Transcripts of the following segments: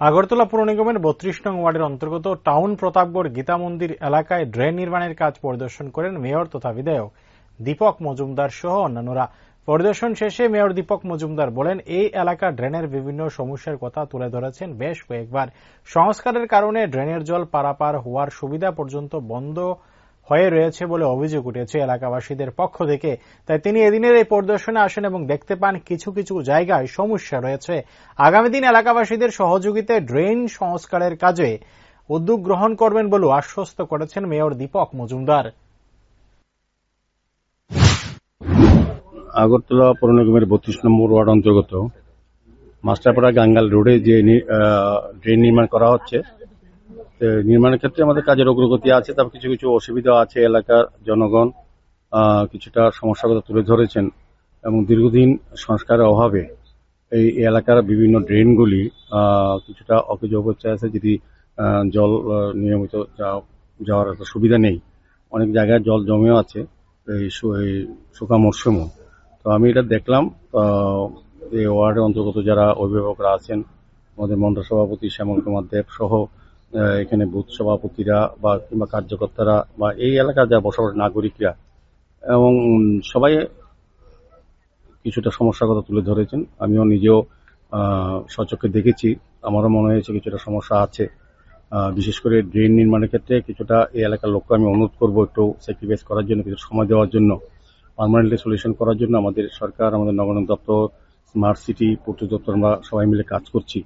আগরতলা পুর নিগমের বত্রিশ নং ওয়ার্ডের অন্তর্গত টাউন প্রতাপগড় গীতা মন্দির এলাকায় ড্রেন নির্মাণের কাজ পরিদর্শন করেন মেয়র তথা বিধায়ক দীপক মজুমদার সহ অন্যান্যরা। পরিদর্শন শেষে মেয়র দীপক মজুমদার বলেন, এই এলাকা ড্রেনের বিভিন্ন সমস্যার কথা তুলে ধরেছেন বেশ কয়েকবার। সংস্কারের কারণে ড্রেনের জল পারাপার হওয়ার সুবিধা পর্যন্ত বন্ধ হয়ে রয়েছে বলে অভিযোগ উঠেছে এলাকাবাসীদের পক্ষ থেকে। তাই তিনি এদিনের এই পরিদর্শনে আসেন এবং দেখতে পান কিছু কিছু জায়গায় সমস্যা রয়েছে। আগামী দিন এলাকাবাসীদের সহযোগিতায় ড্রেন সংস্কারের কাজে উদ্যোগ গ্রহণ করবেন বলে আশ্বস্ত করেছেন মেয়র দীপক মজুমদার। আগরতলা পৌর নিগমের বত্রিশ নম্বর ওয়ার্ড অন্তর্গত মাস্টারপাড়া গাঙ্গাল রোডে যে ড্রেন নির্মাণ করা হচ্ছে নির্মাণের ক্ষেত্রে আমাদের কাজের অগ্রগতি আছে তবে কিছু কিছু অসুবিধা আছে এলাকার জনগণ কিছুটা সমস্যার কথা তুলে ধরেছেন এবং দীর্ঘদিন সংস্কারের অভাবে এই এলাকার বিভিন্ন ড্রেনগুলি কিছুটা অকেজ অবস্থায় আছে যদি জল নিয়মিত যাওয়ার একটা সুবিধা নেই। অনেক জায়গায় জল জমেও আছে, এই শুকা মরশুমও। তো আমি এটা দেখলাম এই ওয়ার্ডের অন্তর্গত যারা অভিভাবকরা আছেন, আমাদের মন্ডল সভাপতি শ্যামল কুমার দেব সহ এখানে বুথ সভাপতিরা বা কিংবা কার্যকর্তারা বা এই এলাকার যা বসবাস নাগরিকরা এবং সবাই কিছুটা সমস্যার কথা তুলে ধরেছেন। আমিও নিজেও সচক্ষে দেখেছি। আমারও মনে হয়েছে কিছুটা সমস্যা আছে। বিশেষ করে ড্রেন নির্মাণের ক্ষেত্রে কিছুটা এই এলাকার লোককে আমি অনুরোধ করব একটু স্যাক্রিফাইস করার জন্য, কিছু সময় দেওয়ার জন্য পার্মানেন্টলি সলিউশন করার জন্য আমাদের সরকার, আমাদের নগর দপ্তর স্মার্ট সিটি পূর্ত দপ্তর আমরা সবাই মিলে কাজ করছি।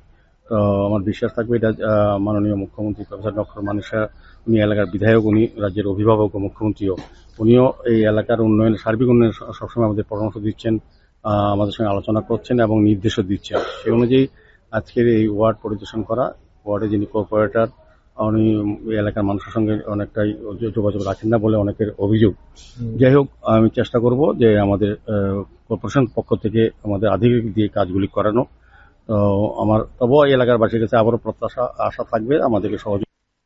তো আমার বিশ্বাস থাকবে এটা মাননীয় মুখ্যমন্ত্রী প্রফেসর ডক্টর মানুষা উনি এলাকার বিধায়ক উনি রাজ্যের অভিভাবক ও মুখ্যমন্ত্রীও। উনিও এই এলাকার উন্নয়ন সার্বিক উন্নয়ন সবসময় আমাদের পরামর্শ দিচ্ছেন আমাদের সঙ্গে আলোচনা করছেন এবং নির্দেশও দিচ্ছেন। সেই অনুযায়ী আজকের এই ওয়ার্ড পরিদর্শন করা ওয়ার্ডে যিনি কর্পোরেটর উনি এই এলাকার মানুষের সঙ্গে অনেকটাই যোগাযোগ রাখেন না বলে অনেকের অভিযোগ। যাই হোক আমি চেষ্টা করব যে আমাদের কর্পোরেশন পক্ষ থেকে আমাদের আধিকারিক দিয়ে কাজগুলি করানো। আমার তবুও এলাকার বাসীর কাছে আবারও প্রত্যাশা আশা থাকবে আমাদেরকে সহযোগ